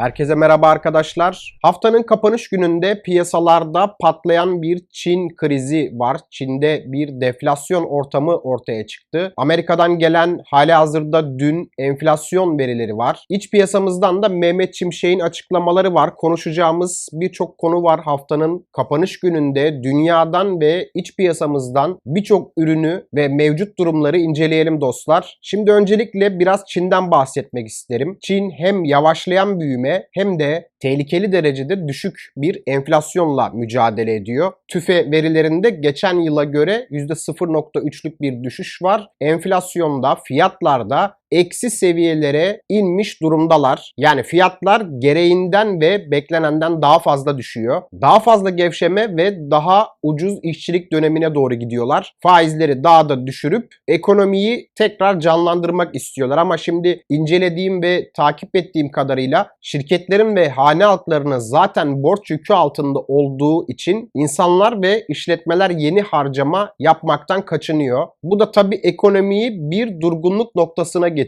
Herkese merhaba arkadaşlar. Haftanın kapanış gününde piyasalarda patlayan bir Çin krizi var. Çin'de bir deflasyon ortamı ortaya çıktı. Amerika'dan gelen hali hazırda dün enflasyon verileri var. İç piyasamızdan da Mehmet Çimşek'in açıklamaları var. Konuşacağımız birçok konu var haftanın kapanış gününde. Dünyadan ve iç piyasamızdan birçok ürünü ve mevcut durumları inceleyelim dostlar. Şimdi öncelikle biraz Çin'den bahsetmek isterim. Çin hem yavaşlayan büyüme hem de tehlikeli derecede düşük bir enflasyonla mücadele ediyor. TÜFE verilerinde geçen yıla göre %0.3'lük bir düşüş var. Enflasyonda, fiyatlarda eksi seviyelere inmiş durumdalar. Yani fiyatlar gereğinden ve beklenenden daha fazla düşüyor. Daha fazla gevşeme ve daha ucuz işçilik dönemine doğru gidiyorlar. Faizleri daha da düşürüp ekonomiyi tekrar canlandırmak istiyorlar. Ama şimdi incelediğim ve takip ettiğim kadarıyla şirketlerin ve hane halklarının zaten borç yükü altında olduğu için insanlar ve işletmeler yeni harcama yapmaktan kaçınıyor. Bu da tabii ekonomiyi bir durgunluk noktasına getiriyor.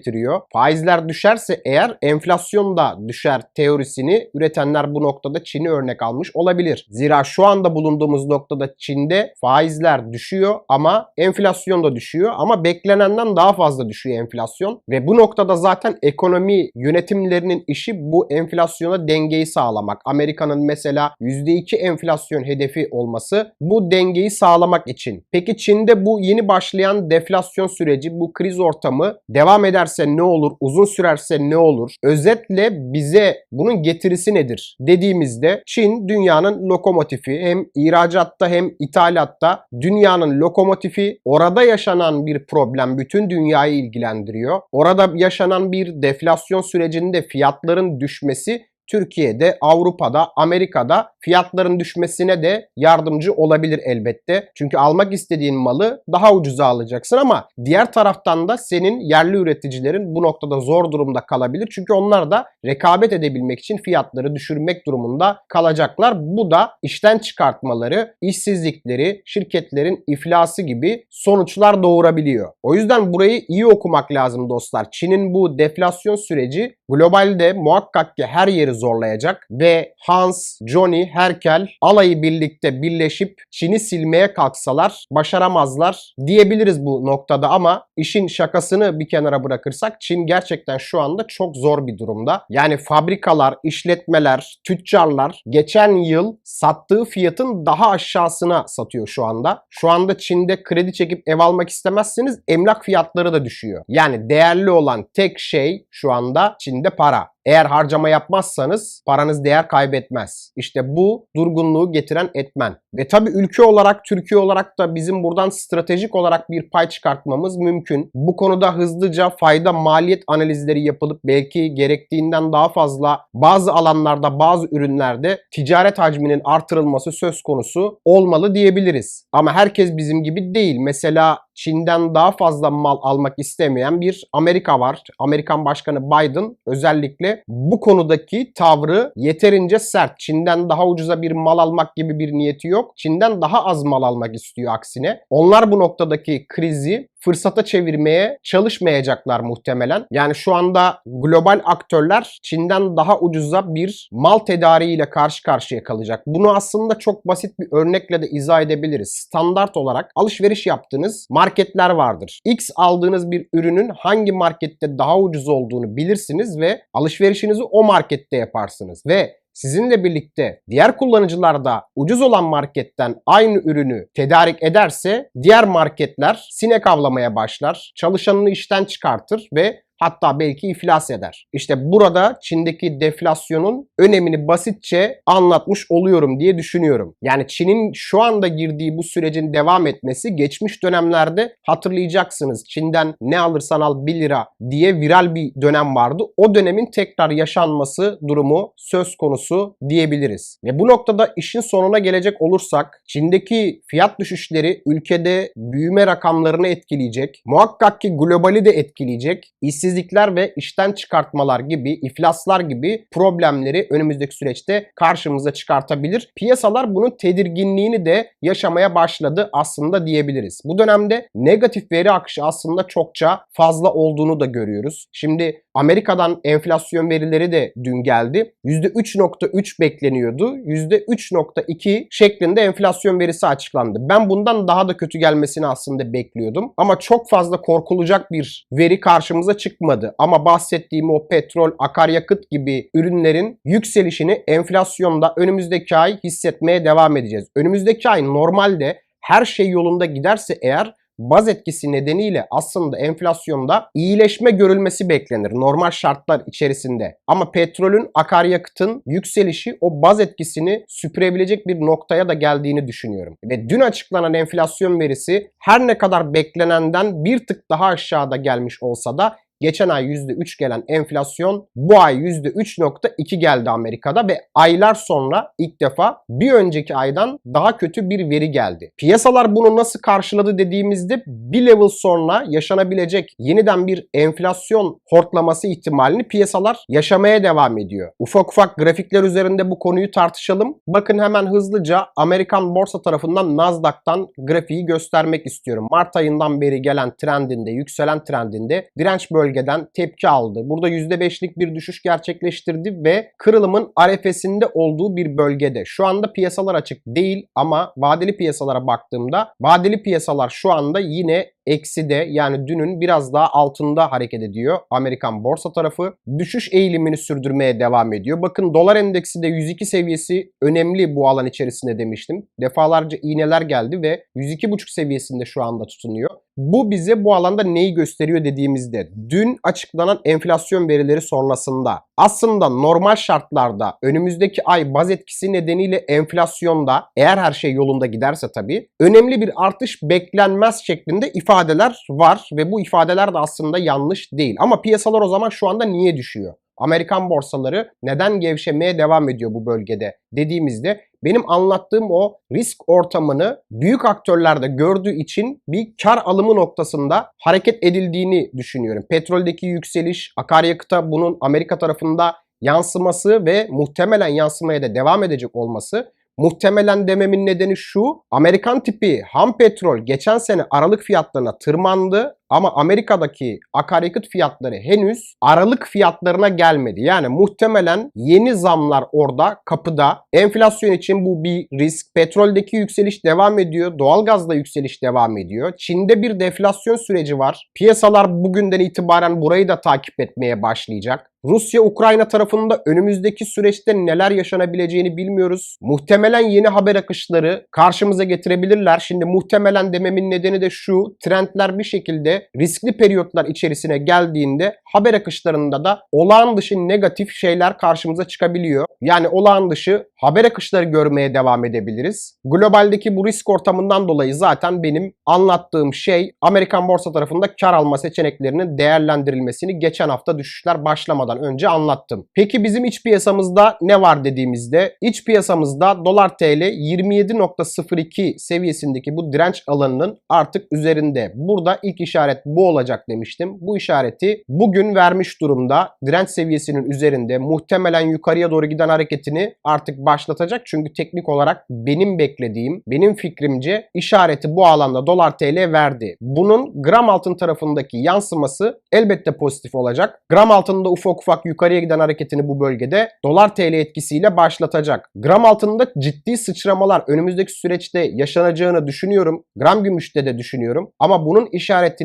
Faizler düşerse eğer enflasyon da düşer teorisini üretenler bu noktada Çin'i örnek almış olabilir. Zira şu anda bulunduğumuz noktada Çin'de faizler düşüyor ama enflasyon da düşüyor ama beklenenden daha fazla düşüyor enflasyon ve bu noktada zaten ekonomi yönetimlerinin işi bu enflasyona dengeyi sağlamak. Amerika'nın mesela %2 enflasyon hedefi olması bu dengeyi sağlamak için. Peki Çin'de bu yeni başlayan deflasyon süreci, bu kriz ortamı devam ederse ne olur, uzun sürerse ne olur? Özetle bize bunun getirisi nedir dediğimizde Çin dünyanın lokomotifi hem ihracatta hem ithalatta dünyanın lokomotifi orada yaşanan bir problem bütün dünyayı ilgilendiriyor. Orada yaşanan bir deflasyon sürecinde fiyatların düşmesi Türkiye'de, Avrupa'da, Amerika'da fiyatların düşmesine de yardımcı olabilir elbette. Çünkü almak istediğin malı daha ucuza alacaksın ama diğer taraftan da senin yerli üreticilerin bu noktada zor durumda kalabilir. Çünkü onlar da rekabet edebilmek için fiyatları düşürmek durumunda kalacaklar. Bu da işten çıkartmaları, işsizlikleri, şirketlerin iflası gibi sonuçlar doğurabiliyor. O yüzden burayı iyi okumak lazım dostlar. Çin'in bu deflasyon süreci globalde muhakkak ki her yeri zorlayacak ve Hans, Johnny, Herkel alayı birlikte birleşip Çin'i silmeye kalksalar başaramazlar diyebiliriz bu noktada ama işin şakasını bir kenara bırakırsak Çin gerçekten şu anda çok zor bir durumda. Yani fabrikalar, işletmeler, tüccarlar geçen yıl sattığı fiyatın daha aşağısına satıyor şu anda. Şu anda Çin'de kredi çekip ev almak istemezseniz emlak fiyatları da düşüyor. Yani değerli olan tek şey şu anda Çin'de para. Eğer harcama yapmazsanız paranız değer kaybetmez. İşte bu durgunluğu getiren etmen. Ve tabi ülke olarak, Türkiye olarak da bizim buradan stratejik olarak bir pay çıkartmamız mümkün. Bu konuda hızlıca fayda maliyet analizleri yapılıp belki gerektiğinden daha fazla bazı alanlarda, bazı ürünlerde ticaret hacminin artırılması söz konusu olmalı diyebiliriz. Ama herkes bizim gibi değil. Mesela Çin'den daha fazla mal almak istemeyen bir Amerika var. Amerikan Başkanı Biden özellikle bu konudaki tavrı yeterince sert. Çin'den daha ucuza bir mal almak gibi bir niyeti yok. Çin'den daha az mal almak istiyor aksine. Onlar bu noktadaki krizi fırsata çevirmeye çalışmayacaklar muhtemelen. Yani şu anda global aktörler Çin'den daha ucuza bir mal tedariğiyle karşı karşıya kalacak. Bunu aslında çok basit bir örnekle de izah edebiliriz. Standart olarak alışveriş yaptığınız marketler vardır. X aldığınız bir ürünün hangi markette daha ucuz olduğunu bilirsiniz ve alışverişinizi o markette yaparsınız. Ve sizinle birlikte diğer kullanıcılar da ucuz olan marketten aynı ürünü tedarik ederse diğer marketler sinek avlamaya başlar, çalışanını işten çıkartır ve Hatta belki iflas eder. İşte burada Çin'deki deflasyonun önemini basitçe anlatmış oluyorum diye düşünüyorum. Yani Çin'in şu anda girdiği bu sürecin devam etmesi geçmiş dönemlerde hatırlayacaksınız. Çin'den ne alırsan al 1 lira diye viral bir dönem vardı. O dönemin tekrar yaşanması durumu söz konusu diyebiliriz. Ve bu noktada işin sonuna gelecek olursak Çin'deki fiyat düşüşleri ülkede büyüme rakamlarını etkileyecek. Muhakkak ki globali de etkileyecek. İşsiz işsizlikler ve işten çıkartmalar gibi, iflaslar gibi problemleri önümüzdeki süreçte karşımıza çıkartabilir. Piyasalar bunun tedirginliğini de yaşamaya başladı aslında diyebiliriz. Bu dönemde negatif veri akışı aslında çokça fazla olduğunu da görüyoruz. Şimdi Amerika'dan enflasyon verileri de dün geldi. %3.3 bekleniyordu. %3.2 şeklinde enflasyon verisi açıklandı. Ben bundan daha da kötü gelmesini aslında bekliyordum. Ama çok fazla korkulacak bir veri karşımıza çıkmadı. Ama bahsettiğim o petrol, akaryakıt gibi ürünlerin yükselişini enflasyonda önümüzdeki ay hissetmeye devam edeceğiz. Önümüzdeki ay normalde her şey yolunda giderse eğer baz etkisi nedeniyle aslında enflasyonda iyileşme görülmesi beklenir normal şartlar içerisinde. Ama petrolün, akaryakıtın yükselişi o baz etkisini süpürebilecek bir noktaya da geldiğini düşünüyorum. Ve dün açıklanan enflasyon verisi her ne kadar beklenenden bir tık daha aşağıda gelmiş olsa da Geçen ay %3 gelen enflasyon bu ay %3.2 geldi Amerika'da ve aylar sonra ilk defa bir önceki aydan daha kötü bir veri geldi. Piyasalar bunu nasıl karşıladı dediğimizde bir level sonra yaşanabilecek yeniden bir enflasyon hortlaması ihtimalini piyasalar yaşamaya devam ediyor. Ufak ufak grafikler üzerinde bu konuyu tartışalım. Bakın hemen hızlıca Amerikan borsa tarafından Nasdaq'tan grafiği göstermek istiyorum. Mart ayından beri gelen trendinde, yükselen trendinde direnç bölgeden tepki aldı. Burada %5'lik bir düşüş gerçekleştirdi ve kırılımın arefesinde olduğu bir bölgede. Şu anda piyasalar açık değil ama vadeli piyasalara baktığımda vadeli piyasalar şu anda yine で eksi de yani dünün biraz daha altında hareket ediyor. Amerikan borsa tarafı düşüş eğilimini sürdürmeye devam ediyor. Bakın dolar endeksi de 102 seviyesi önemli bu alan içerisinde demiştim. Defalarca iğneler geldi ve 102.5 seviyesinde şu anda tutunuyor. Bu bize bu alanda neyi gösteriyor dediğimizde dün açıklanan enflasyon verileri sonrasında aslında normal şartlarda önümüzdeki ay baz etkisi nedeniyle enflasyonda eğer her şey yolunda giderse tabii önemli bir artış beklenmez şeklinde ifadeler var ve bu ifadeler de aslında yanlış değil. Ama piyasalar o zaman şu anda niye düşüyor? Amerikan borsaları neden gevşemeye devam ediyor bu bölgede dediğimizde benim anlattığım o risk ortamını büyük aktörlerde gördüğü için bir kar alımı noktasında hareket edildiğini düşünüyorum. Petroldeki yükseliş, akaryakıta bunun Amerika tarafında yansıması ve muhtemelen yansımaya da devam edecek olması Muhtemelen dememin nedeni şu. Amerikan tipi ham petrol geçen sene aralık fiyatlarına tırmandı ama Amerika'daki akaryakıt fiyatları henüz aralık fiyatlarına gelmedi. Yani muhtemelen yeni zamlar orada kapıda. Enflasyon için bu bir risk. Petroldeki yükseliş devam ediyor. Doğalgazda yükseliş devam ediyor. Çin'de bir deflasyon süreci var. Piyasalar bugünden itibaren burayı da takip etmeye başlayacak. Rusya-Ukrayna tarafında önümüzdeki süreçte neler yaşanabileceğini bilmiyoruz. Muhtemelen yeni haber akışları karşımıza getirebilirler. Şimdi muhtemelen dememin nedeni de şu. Trendler bir şekilde riskli periyotlar içerisine geldiğinde haber akışlarında da olağan dışı negatif şeyler karşımıza çıkabiliyor. Yani olağan dışı haber akışları görmeye devam edebiliriz. Globaldeki bu risk ortamından dolayı zaten benim anlattığım şey Amerikan borsa tarafında kar alma seçeneklerinin değerlendirilmesini geçen hafta düşüşler başlamadan önce anlattım. Peki bizim iç piyasamızda ne var dediğimizde iç piyasamızda dolar TL 27.02 seviyesindeki bu direnç alanının artık üzerinde. Burada ilk işaret bu olacak demiştim. Bu işareti bugün vermiş durumda. Direnç seviyesinin üzerinde muhtemelen yukarıya doğru giden hareketini artık başlatacak. Çünkü teknik olarak benim beklediğim, benim fikrimce işareti bu alanda dolar TL verdi. Bunun gram altın tarafındaki yansıması elbette pozitif olacak. Gram altında ufak ufak yukarıya giden hareketini bu bölgede dolar TL etkisiyle başlatacak. Gram altında ciddi sıçramalar önümüzdeki süreçte yaşanacağını düşünüyorum. Gram gümüşte de düşünüyorum. Ama bunun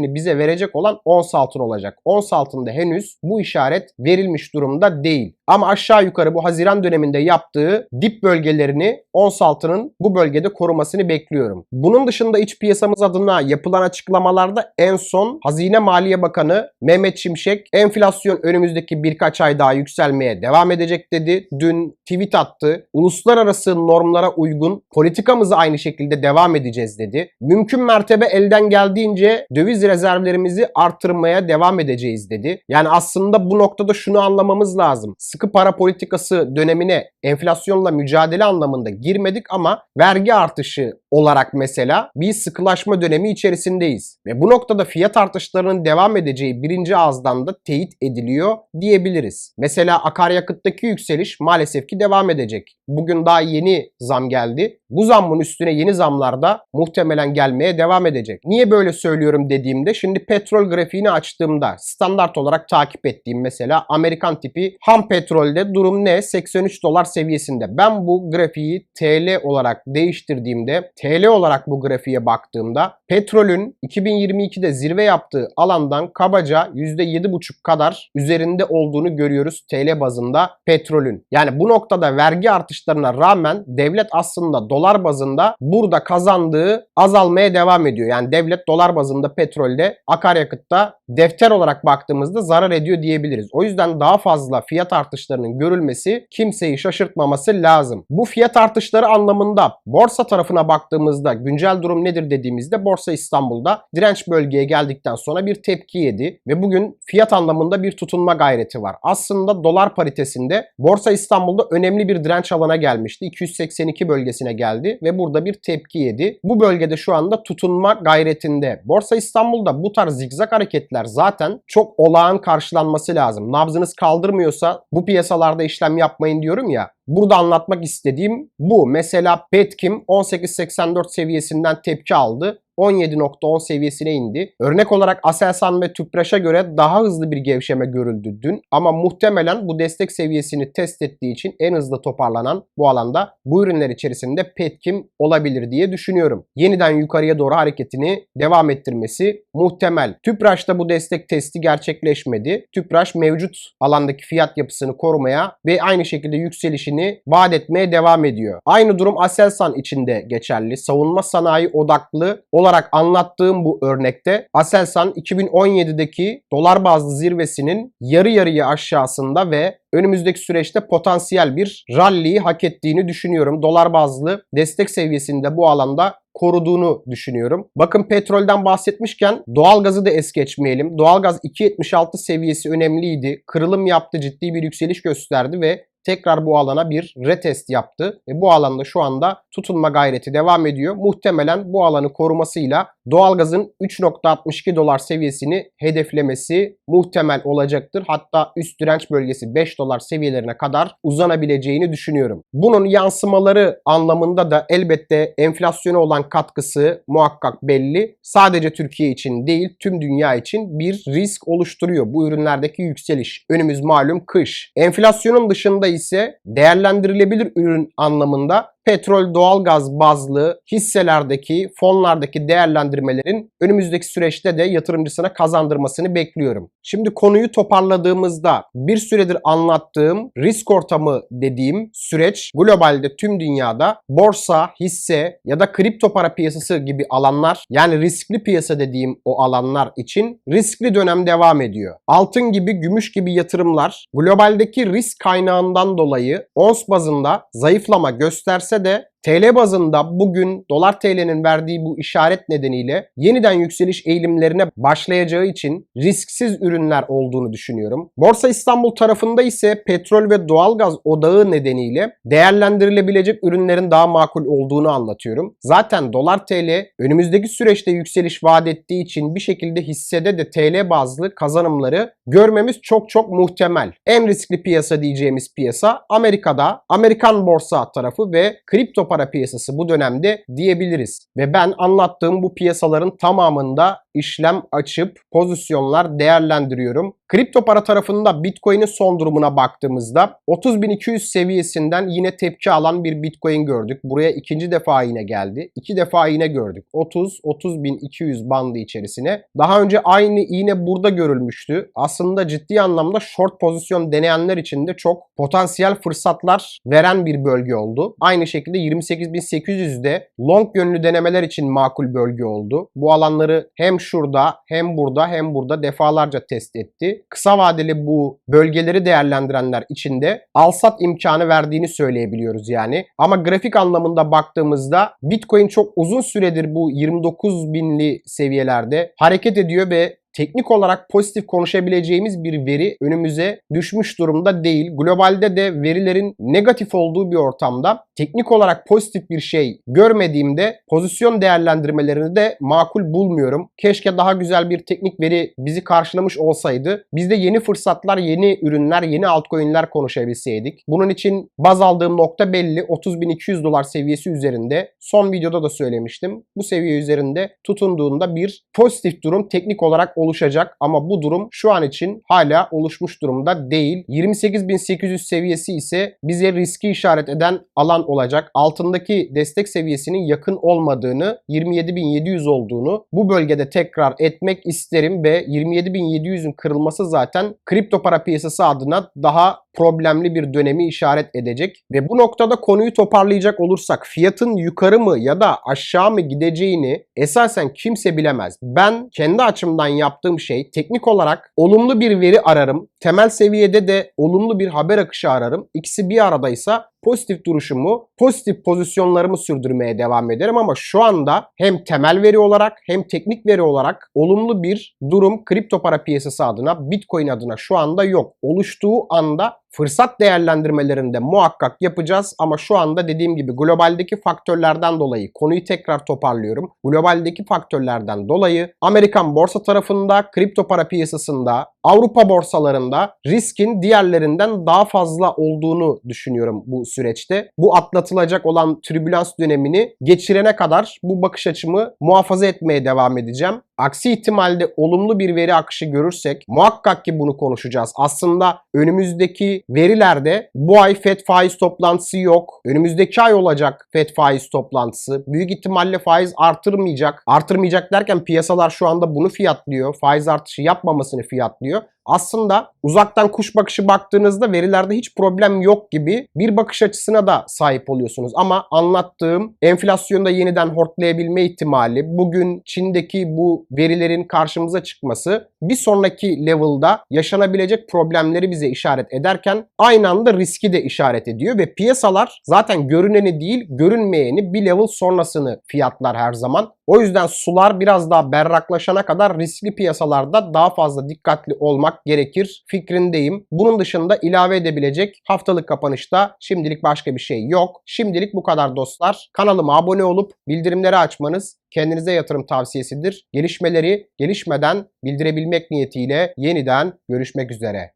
işaretini bize verecek olan ons altın olacak. Ons altında henüz bu işaret verilmiş durumda değil. Ama aşağı yukarı bu Haziran döneminde yaptığı dip bölgelerini ons altının bu bölgede korumasını bekliyorum. Bunun dışında iç piyasamız adına yapılan açıklamalarda en son Hazine Maliye Bakanı Mehmet Şimşek enflasyon önümüzdeki birkaç ay daha yükselmeye devam edecek dedi. Dün tweet attı. Uluslararası normlara uygun politikamızı aynı şekilde devam edeceğiz dedi. Mümkün mertebe elden geldiğince döviz rezervlerimizi artırmaya devam edeceğiz dedi. Yani aslında bu noktada şunu anlamamız lazım. Sıkı para politikası dönemine enflasyonla mücadele anlamında girmedik ama vergi artışı olarak mesela bir sıkılaşma dönemi içerisindeyiz. Ve bu noktada fiyat artışlarının devam edeceği birinci ağızdan da teyit ediliyor diyebiliriz. Mesela akaryakıttaki yükseliş maalesef ki devam edecek. Bugün daha yeni zam geldi. Bu zammın üstüne yeni zamlar da muhtemelen gelmeye devam edecek. Niye böyle söylüyorum dediğimde şimdi petrol grafiğini açtığımda standart olarak takip ettiğim mesela Amerikan tipi ham petrolde durum ne? 83 dolar seviyesinde. Ben bu grafiği TL olarak değiştirdiğimde TL olarak bu grafiğe baktığımda petrolün 2022'de zirve yaptığı alandan kabaca %7,5 kadar üzerinde olduğunu görüyoruz TL bazında petrolün. Yani bu noktada vergi artışlarına rağmen devlet aslında dolar bazında burada kazandığı azalmaya devam ediyor. Yani devlet dolar bazında petrolde akaryakıtta defter olarak baktığımızda zarar ediyor diyebiliriz. O yüzden daha fazla fiyat artışlarının görülmesi kimseyi şaşırtmaması lazım. Bu fiyat artışları anlamında borsa tarafına baktığımızda güncel durum nedir dediğimizde Borsa İstanbul'da direnç bölgeye geldikten sonra bir tepki yedi ve bugün fiyat anlamında bir tutunma gayreti var. Aslında dolar paritesinde Borsa İstanbul'da önemli bir direnç alana gelmişti. 282 bölgesine geldi ve burada bir tepki yedi. Bu bölgede şu anda tutunma gayretinde. Borsa İstanbul'da bu tarz zigzag hareketler zaten çok olağan karşılanması lazım. Nabzınız kaldırmıyorsa bu piyasalarda işlem yapmayın diyorum ya. Burada anlatmak istediğim bu. Mesela Petkim 18.84 seviyesinden tepki aldı. 17.10 seviyesine indi. Örnek olarak Aselsan ve Tüpraş'a göre daha hızlı bir gevşeme görüldü dün ama muhtemelen bu destek seviyesini test ettiği için en hızlı toparlanan bu alanda bu ürünler içerisinde Petkim olabilir diye düşünüyorum. Yeniden yukarıya doğru hareketini devam ettirmesi muhtemel. Tüpraş'ta bu destek testi gerçekleşmedi. Tüpraş mevcut alandaki fiyat yapısını korumaya ve aynı şekilde yükselişini vaat etmeye devam ediyor. Aynı durum Aselsan için de geçerli. Savunma sanayi odaklı olan olarak anlattığım bu örnekte Aselsan 2017'deki dolar bazlı zirvesinin yarı yarıya aşağısında ve önümüzdeki süreçte potansiyel bir rally'yi hak ettiğini düşünüyorum. Dolar bazlı destek seviyesinde bu alanda koruduğunu düşünüyorum. Bakın petrolden bahsetmişken doğalgazı da es geçmeyelim. Doğalgaz 2.76 seviyesi önemliydi. Kırılım yaptı, ciddi bir yükseliş gösterdi ve tekrar bu alana bir retest yaptı. Ve bu alanda şu anda tutunma gayreti devam ediyor. Muhtemelen bu alanı korumasıyla doğalgazın 3.62 dolar seviyesini hedeflemesi muhtemel olacaktır. Hatta üst direnç bölgesi 5 dolar seviyelerine kadar uzanabileceğini düşünüyorum. Bunun yansımaları anlamında da elbette enflasyona olan katkısı muhakkak belli. Sadece Türkiye için değil tüm dünya için bir risk oluşturuyor bu ürünlerdeki yükseliş. Önümüz malum kış. Enflasyonun dışında ise değerlendirilebilir ürün anlamında petrol, doğalgaz bazlı hisselerdeki, fonlardaki değerlendirmelerin önümüzdeki süreçte de yatırımcısına kazandırmasını bekliyorum. Şimdi konuyu toparladığımızda bir süredir anlattığım risk ortamı dediğim süreç globalde tüm dünyada borsa, hisse ya da kripto para piyasası gibi alanlar yani riskli piyasa dediğim o alanlar için riskli dönem devam ediyor. Altın gibi, gümüş gibi yatırımlar globaldeki risk kaynağından dolayı ons bazında zayıflama gösterse de TL bazında bugün dolar TL'nin verdiği bu işaret nedeniyle yeniden yükseliş eğilimlerine başlayacağı için risksiz ürünler olduğunu düşünüyorum. Borsa İstanbul tarafında ise petrol ve doğalgaz odağı nedeniyle değerlendirilebilecek ürünlerin daha makul olduğunu anlatıyorum. Zaten dolar TL önümüzdeki süreçte yükseliş vaat ettiği için bir şekilde hissede de TL bazlı kazanımları görmemiz çok çok muhtemel. En riskli piyasa diyeceğimiz piyasa Amerika'da Amerikan borsa tarafı ve kripto para piyasası bu dönemde diyebiliriz. Ve ben anlattığım bu piyasaların tamamında işlem açıp pozisyonlar değerlendiriyorum. Kripto para tarafında Bitcoin'in son durumuna baktığımızda 30.200 seviyesinden yine tepki alan bir Bitcoin gördük. Buraya ikinci defa yine geldi. İki defa yine gördük. 30-30.200 bandı içerisine. Daha önce aynı iğne burada görülmüştü. Aslında ciddi anlamda short pozisyon deneyenler için de çok potansiyel fırsatlar veren bir bölge oldu. Aynı şekilde 28.800'de long yönlü denemeler için makul bölge oldu. Bu alanları hem şurada hem burada hem burada defalarca test etti. Kısa vadeli bu bölgeleri değerlendirenler için de alsat imkanı verdiğini söyleyebiliyoruz yani. Ama grafik anlamında baktığımızda Bitcoin çok uzun süredir bu 29 binli seviyelerde hareket ediyor ve teknik olarak pozitif konuşabileceğimiz bir veri önümüze düşmüş durumda değil. Globalde de verilerin negatif olduğu bir ortamda teknik olarak pozitif bir şey görmediğimde pozisyon değerlendirmelerini de makul bulmuyorum. Keşke daha güzel bir teknik veri bizi karşılamış olsaydı. Biz de yeni fırsatlar, yeni ürünler, yeni altcoin'ler konuşabilseydik. Bunun için baz aldığım nokta belli. 30.200 dolar seviyesi üzerinde. Son videoda da söylemiştim. Bu seviye üzerinde tutunduğunda bir pozitif durum teknik olarak oluşacak ama bu durum şu an için hala oluşmuş durumda değil. 28.800 seviyesi ise bize riski işaret eden alan olacak. Altındaki destek seviyesinin yakın olmadığını, 27.700 olduğunu bu bölgede tekrar etmek isterim ve 27.700'ün kırılması zaten kripto para piyasası adına daha problemli bir dönemi işaret edecek. Ve bu noktada konuyu toparlayacak olursak fiyatın yukarı mı ya da aşağı mı gideceğini esasen kimse bilemez. Ben kendi açımdan yaptığım şey teknik olarak olumlu bir veri ararım. Temel seviyede de olumlu bir haber akışı ararım. İkisi bir aradaysa pozitif duruşumu, pozitif pozisyonlarımı sürdürmeye devam ederim ama şu anda hem temel veri olarak hem teknik veri olarak olumlu bir durum kripto para piyasası adına, Bitcoin adına şu anda yok. Oluştuğu anda fırsat değerlendirmelerinde muhakkak yapacağız ama şu anda dediğim gibi globaldeki faktörlerden dolayı konuyu tekrar toparlıyorum. Globaldeki faktörlerden dolayı Amerikan borsa tarafında, kripto para piyasasında, Avrupa borsalarında riskin diğerlerinden daha fazla olduğunu düşünüyorum bu süreçte. Bu atlatılacak olan tribülans dönemini geçirene kadar bu bakış açımı muhafaza etmeye devam edeceğim. Aksi ihtimalde olumlu bir veri akışı görürsek muhakkak ki bunu konuşacağız. Aslında önümüzdeki verilerde bu ay FED faiz toplantısı yok. Önümüzdeki ay olacak FED faiz toplantısı. Büyük ihtimalle faiz artırmayacak. Artırmayacak derken piyasalar şu anda bunu fiyatlıyor. Faiz artışı yapmamasını fiyatlıyor aslında uzaktan kuş bakışı baktığınızda verilerde hiç problem yok gibi bir bakış açısına da sahip oluyorsunuz. Ama anlattığım enflasyonda yeniden hortlayabilme ihtimali, bugün Çin'deki bu verilerin karşımıza çıkması bir sonraki level'da yaşanabilecek problemleri bize işaret ederken aynı anda riski de işaret ediyor ve piyasalar zaten görüneni değil görünmeyeni bir level sonrasını fiyatlar her zaman. O yüzden sular biraz daha berraklaşana kadar riskli piyasalarda daha fazla dikkatli olmak gerekir fikrindeyim. Bunun dışında ilave edebilecek haftalık kapanışta şimdilik başka bir şey yok. Şimdilik bu kadar dostlar. Kanalıma abone olup bildirimleri açmanız kendinize yatırım tavsiyesidir. Gelişmeleri gelişmeden bildirebilmek niyetiyle yeniden görüşmek üzere.